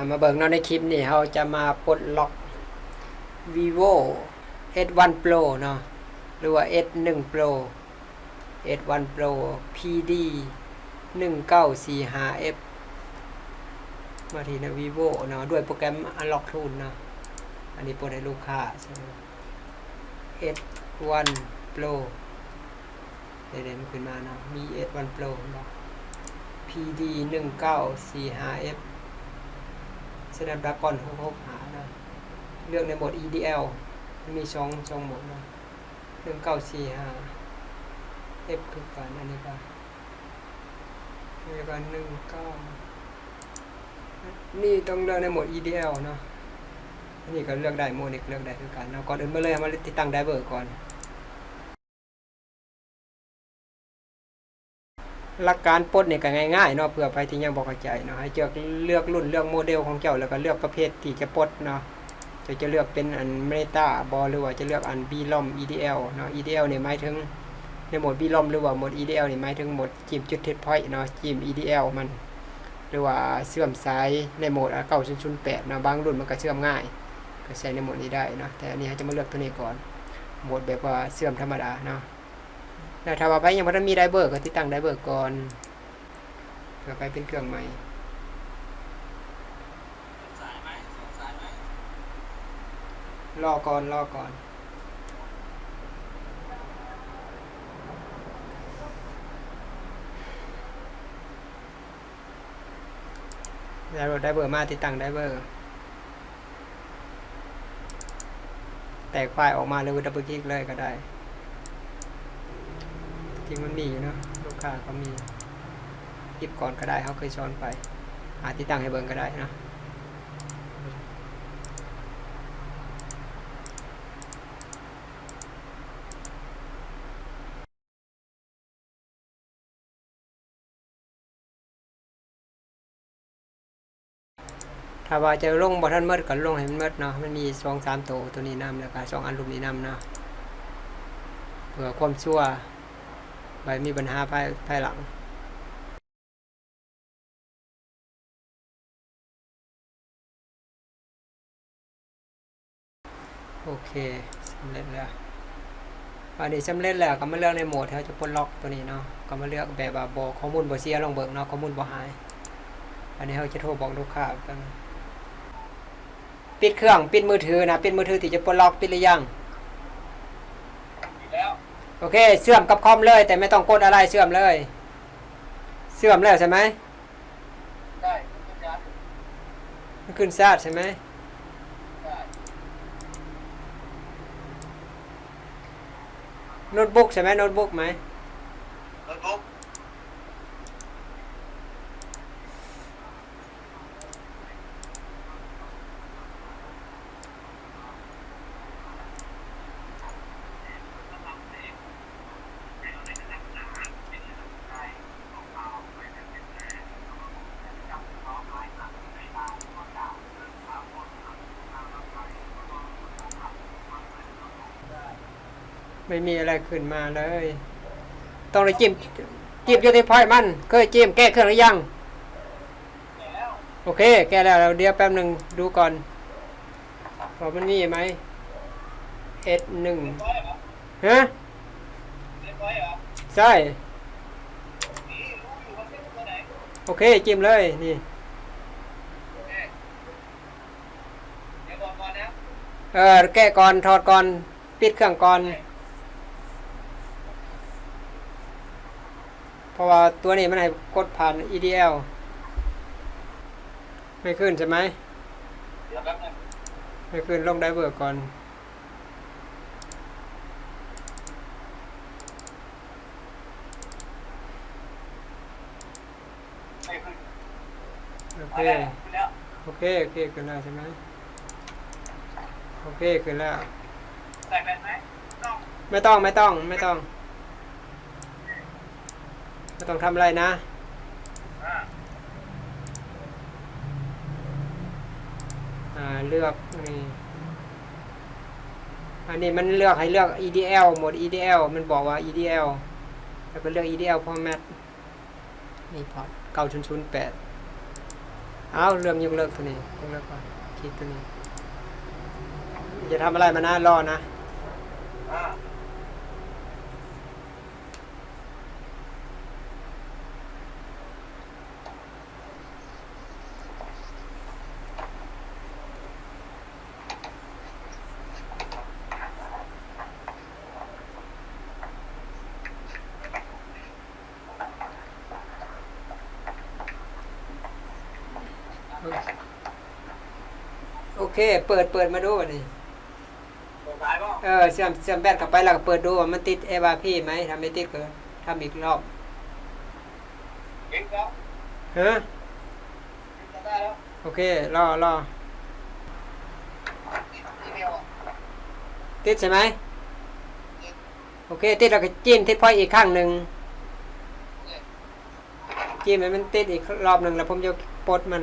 ามาเบิ่งเนาะในคลิปนี้เราจะมาปลดล็อก vivo S1 Pro เนาะหรือว่า S1 Pro S1 Pro PD 1945F มาทีนะ vivo เนาะด้วยโปรแกรม unlock tool เนาะอันนี้ปลดให้ลูกค้าใช่ไหม S1 Pro เดี๋ยวๆมันขึ้นมาเนาะมี S1 Pro เนาะ PD 1945F แสดงดากอน665หานะเลือกในโหมด EDL มีช่องช่องโหมดนะ1945 F คือกันอันนี้ก็อันนี้ก็19นี่ต้องเลือกในโหมด EDL เนาะนนี้ก็เลือกได้โมนี้ก็เลือกได้คือกันเนาก่อนอื่นมาเลยเอามาติดตั้งไดเวอร์ก่อน หลักการปลดเนี่ยก็ง่ายๆเนาะเพื่อไปที่ยังบอกเข้าใจเนาะให้เลือกเลือกรุ่นเลือกโมเดลของเจ้าแล้วก็เลือกประเภทที่จะปลดเนาะจะจะเลือกเป็นอันเมตาบอหรือว่าจะเลือกอันบีลอม EDL เนาะ EDL เนี่ยหมายถึงในโหมดบีลอมหรือว่าโหมด EDL เนี่ยหมายถึงโหมดจิมจุดเทสพอยต์เนาะจิม EDL มัน หรือว่าเชื่อมสายในโหมด9008เนาะบางรุ่นมันก็เชื่อมง่าย ก็ใช้ในโหมดนี้ได้เนาะแต่อันนี้จะมาเลือกตัวนี้ก่อนโหมดแบบว่าเชื่อมธรรมดาเนาะ แล้วถ้าว่าไปยังบ่ทันมีไดเบอร์ก็ติดตั้งไดเบอร์ก่อนเพื่อไปเป็นเครื่องใหม่รอก่อนรอก่อนแล้วไดเบอร์มาติดตั้งไดเบอร์แตกไฟล์ออกมาเลยดับเบิลคลิกเลยก็ได้ ริงมันมีอยู่เนอะลูกค้าก็มีหยิบก่อนก็ได้เขาเคยช้อนไปหาที่ตั้งให้เบิ่งก็ได้นะถ้าว่าจะลงบอทันเมดก็ลงให้มันเมดเนาะมันมีสองสามตัวตัวนี้นำแล้วก็สองอันรูปนี้นำเนาะเผื่อความชั่ว ไปมีปัญหาภายภายหลังโอเคสำเร็จแล้วอันนี้สำเร็จแล้วก็มาเลือกในโหมดที่เขาจะปลดล็อกตัวนี้เนาะก็มาเลือกแบบว่าบอกข้อมูลบ่เสียลองเบิกเนาะข้อมูลบ่หาย อันนี้เขาจะโทรบอกลูกค้ากันปิดเครื่องปิดมือถือนะปิดมือถือที่จะปลดล็อกปิดหรือยัง โอเค เชื่อมกับคอมเลย แต่ไม่ต้องกดอะไรเชื่อมเลย เชื่อมแล้วใช่ไหมได้สัญญาณมันขึ้นซาดใช่ไหมได้โน้ตบุ๊กใช่ไหมโน้ตบุ๊กไหม ไม่มีอะไรขึ้นมาเลย ต้องเลยจิ้มจิ้มอยู่ที่พอยต์มันเคยจิ้มแก้เครื่องหรือยังแล้วโอเค แก้แล้วเดี๋ยวแป๊บหนึ่งดูก่อนว่ามันมีไหม S หนึ่งเรียบร้อยเหรอฮะเรียบร้อยเหรอใช่นี่รู้อยู่ว่าเป็นตัวไหนโอเคจิ้มเลยนี่โอเคเดี๋ยวบอกก่อนนะเออแก้ก่อนถอดก่อนปิดเครื่องก่อน เพ ราะว่าตัวนี้มันให้กดผ่าน EDL ไม่ขึ้นใช่ไหมเดี๋ยวแป๊บนึงไม่ขึ้นลงไดเวอร์ก่อน ไม่ขึ้นโอเอาเคแล้วขึ้นแล้วโอเค โอเคขึ้นแล้วใช่ไหมโอเคขึ้นแล้ว ใส่แผ่นไหมต้อง ไม่ต้อง ไม่ต้อง ไม่ต้อง ไม่ต้องทำอะไรนะอ่าเลือกนี่อันนี้มันเลือกให้เลือก EDL หมด EDL มันบอกว่า EDL แล้วก็เลือก EDL format นี่พอร์ต9 0 0 8เอาเรื่องยกเลิกตัวนี้ยกเลิกก่อนคลิกตัวนี้จะทำอะไรมานะรอนะ เค เปิดเปิดมาดูวันนี้เปิดสายป่ะเออเสื่อมเสื่อมแบตกลับไปแล้วก็เปิดดูว่ามันติดเอวาพี่ไหมทำไม่ติดก็ทำอีกรอบยิงแล้วฮะยิงได้แล้วโอเค รอรออีเมลติดใช่ไหมโอเค ติดแล้วก็จิ้มติดพอยอีกข้างหนึ่งจิ้มให้มันติดอีกรอบหนึ่งแล้วผมจะปลดมัน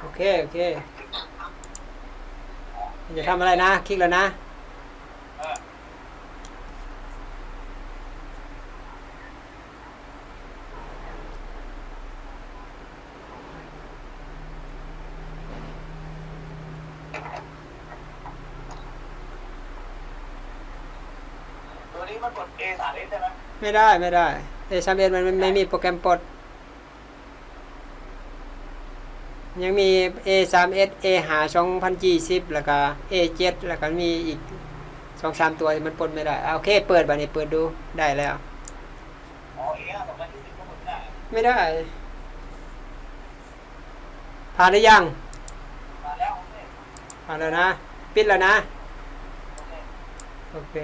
โอ เค โอเคจะทำอะไรนะ คลิกแล้วนะเออตัวนี้มันกด A สามเอสใช่ไหมไม่ได้ไม่ได้เอชามเอ็นมันมันไม่มีโปรแกรมปลด ยังมี A 3 S A หา2020 แล้วก็ A 7 แล้วก็มีอีกสองสามตัวมันปลดไม่ได้อะโอเค เปิดบัดนี้เปิดดูได้แล้วไม่ได้ ผ่านหรือยังมาแล้วผ่านแล้วนะ ปิดแล้วนะ โอเค